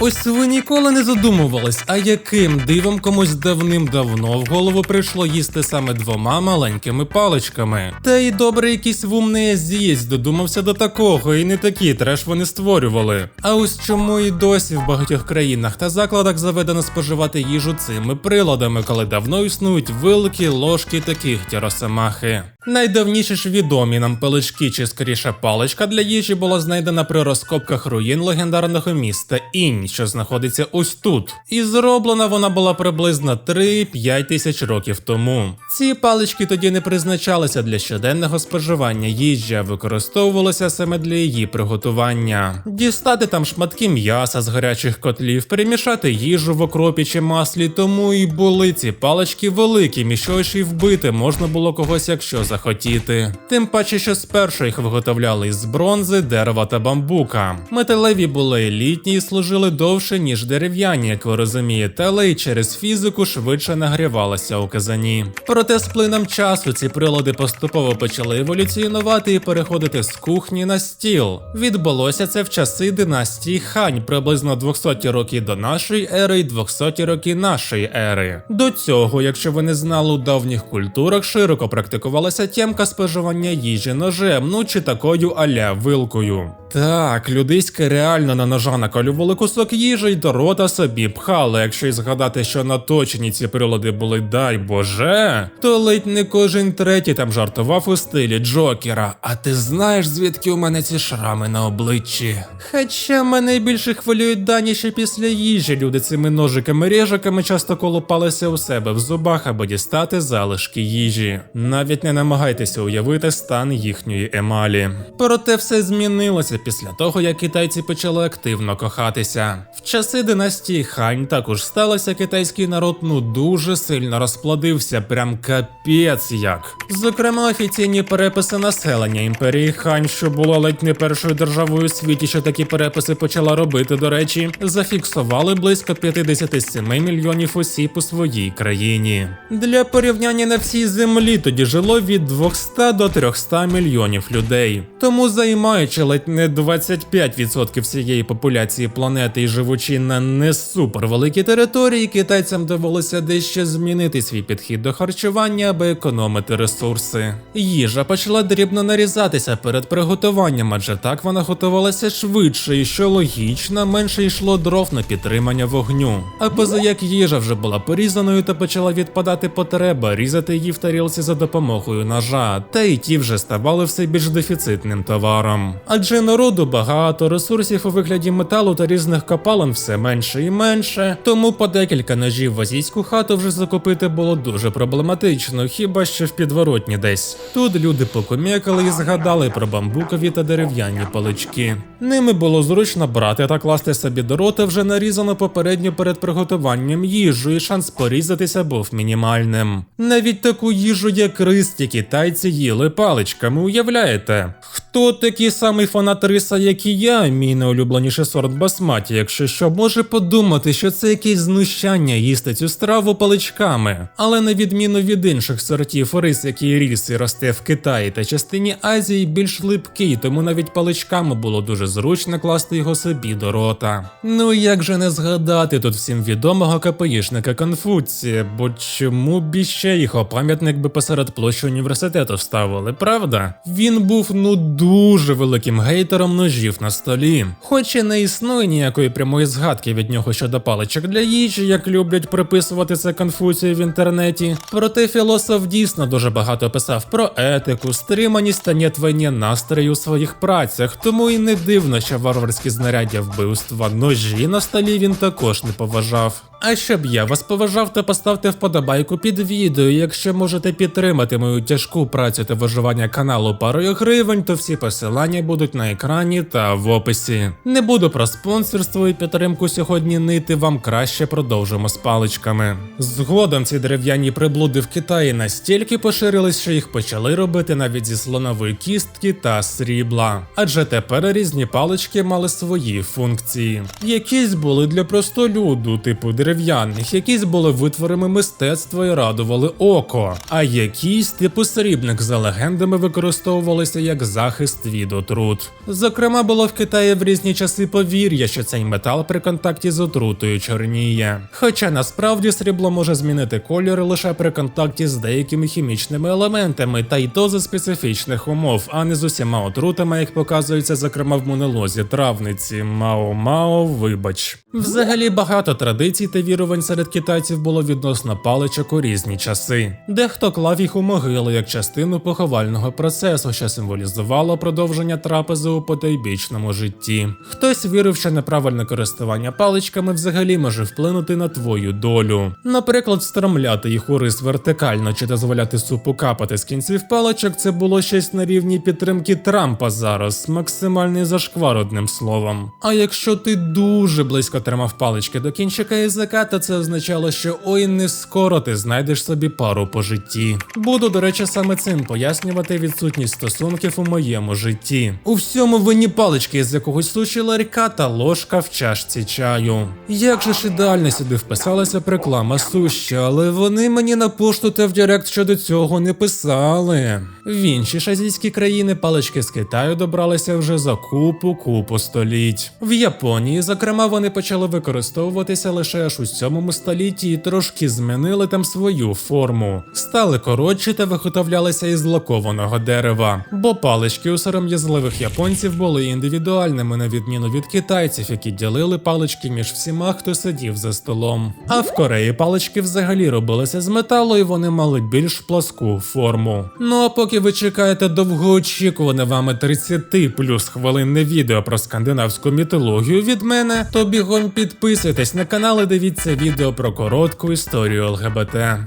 Ось ви ніколи не задумувались, а яким дивом комусь давним-давно в голову прийшло їсти саме двома маленькими паличками. Та й добре якийсь вумний азієць додумався до такого, і не такі треш вони створювали. А ось чому і досі в багатьох країнах та закладах заведено споживати їжу цими приладами, коли давно існують вилки, ложки та кігті. Найдавніше ж відомі нам палички, чи скоріше паличка для їжі була знайдена при розкопках руїн легендарного міста Інь, що знаходиться ось тут. І зроблена вона була приблизно 3-5 тисяч років тому. Ці палички тоді не призначалися для щоденного споживання їжі, а використовувалися саме для її приготування. Дістати там шматки м'яса з гарячих котлів, перемішати їжу в окропі чи маслі, тому і були ці палички великими, що ж і вбити можна було когось, якщо захотіти. Тим паче, що спершу їх виготовляли із бронзи, дерева та бамбука. Металеві були елітні і служили довше, ніж дерев'яні, як ви розумієте, але й через фізику швидше нагрівалися у казані. Проте з плином часу ці прилади поступово почали еволюціонувати і переходити з кухні на стіл. Відбулося це в часи династії Хань, приблизно 200 років до нашої ери і 200 років нашої ери. До цього, якщо ви не знали, у давніх культурах широко практикувалася тємка споживання їжі ножем, ну чи такою аля вилкою. Так, людиська реально на ножа наколювали кусок їжі й до рота собі пхали. Якщо й згадати, що наточені ці прилади були, дай боже, то ледь не кожен третій там жартував у стилі Джокера. А ти знаєш, звідки у мене ці шрами на обличчі? Хоча мене більше хвилюють дані, що після їжі люди цими ножиками режиками часто колупалися у себе в зубах, аби дістати залишки їжі. Навіть не намагайтеся уявити стан їхньої емалі. Проте все змінилося після того, як китайці почали активно кохатися. В часи династії Хань також сталося китайський народ ну дуже сильно розплодився, прям капець як. Зокрема, офіційні переписи населення імперії Хань, що була ледь не першою державою у світі, що такі переписи почала робити, до речі, зафіксували близько 57 мільйонів осіб у своїй країні. Для порівняння на всій землі тоді жило від 200 до 300 мільйонів людей. Тому займаючи ледь не 25% всієї популяції планети і живучи на не супервеликій території, китайцям довелося дещо змінити свій підхід до харчування, аби економити ресурси. Їжа почала дрібно нарізатися перед приготуванням, адже так вона готувалася швидше, і що логічно, менше йшло дров на підтримання вогню. А поза як їжа вже була порізаною, то почала відпадати потреба різати її в тарілці за допомогою ножа, та й ті вже ставали все більш дефіцитним товаром. Адже народу багато, ресурсів у вигляді металу та різних копалин все менше і менше, тому по декілька ножів в азійську хату вже закупити було дуже проблематично, хіба що в підворотні десь. Тут люди покумекали і згадали про бамбукові та дерев'яні палички. Ними було зручно брати та класти собі до рота вже нарізано попередньо перед приготуванням їжу, і шанс порізатися був мінімальним. Навіть таку їжу, як рис, ті китайці їли паличками, уявляєте? Хто такий самий фанат риса, як і я, мій найулюбленіший сорт басматі, якщо що, може подумати, що це якесь знущання їсти цю страву паличками. Але на відміну від інших сортів рис, який ріс і росте в Китаї та частині Азії, більш липкий, тому навіть паличками було дуже зручно класти його собі до рота. Ну як же не згадати тут всім відомого КПІшника Конфуція, бо чому б іще його пам'ятник би посеред площі університету вставили, правда? Він був ну дуже великим гейтером ножів на столі. Хоч і не існує ніякої прямої згадки від нього щодо паличок для їжі, як люблять приписувати це Конфуцію в інтернеті. Проте філософ дійсно дуже багато писав про етику, стриманість та нєтвення настрою у своїх працях, тому і не дивно, що варварські знаряддя вбивства ножі на столі він також не поважав. А щоб я вас поважав, то поставте вподобайку під відео. Якщо можете підтримати мою тяжку працю та виживання каналу парою гривень, то всі посилання будуть на екрані та в описі. Не буду про спонсорство і підтримку сьогодні нити, вам краще продовжимо з паличками. Згодом ці дерев'яні приблуди в Китаї настільки поширились, що їх почали робити навіть зі слонової кістки та срібла. Адже тепер різні палички мали свої функції. Якісь були для простолюду, типу дерев'яних, якісь були витворами мистецтва і радували око, а якісь, типу срібних за легендами, використовувалися як захист від отрут. Зокрема, було в Китаї в різні часи повір'я, що цей метал при контакті з отрутою чорніє. Хоча насправді срібло може змінити кольор лише при контакті з деякими хімічними елементами, та й то за специфічних умов, а не з усіма отрутами, як показується, зокрема в монолозі травниці. Мао-мао, вибач. Взагалі багато традицій та вірувань серед китайців було відносно паличок у різні часи. Дехто клав їх у могили як частину поховального процесу, що символізувало продовження трапези у потайбічному житті. Хтось вірив, що неправильне користування паличками взагалі може вплинути на твою долю. Наприклад, стромляти їх у рис вертикально чи дозволяти супу капати з кінців паличок це було щось на рівні підтримки Трампа зараз, максимальний зашквар одним словом. А якщо ти дуже близько тримав палички до кінчика язика, то це означало, що ой, не скоро ти знайдеш собі пару по житті. Буду, до речі, саме цим пояснювати відсутність стосунків у моєму житті. У всьому винні палички з якогось суші ларька та ложка в чашці чаю. Як же ж ідеально сюди вписалася реклама суші, але вони мені на пошту та в Директ щодо цього не писали. В інші ж азійські країни палички з Китаю добралися вже за купу купу століть. В Японії, зокрема, вони почали використовуватися лише аж у 7 столітті і трошки змінили там свою форму. Стали коротші та виготовлялися із лакованого дерева, бо палички у сором'язливих японців були індивідуальними, на відміну від китайців, які ділили палички між всіма, хто сидів за столом. А в Кореї палички взагалі робилися з металу, і вони мали більш пласку форму. Ну а поки ви чекаєте довгоочікуване вами 30 плюс хвилинне відео про скандинавську мітологію від мене, то бігом підписуйтесь на канал і дивіться відео про коротку історію ЛГБТ.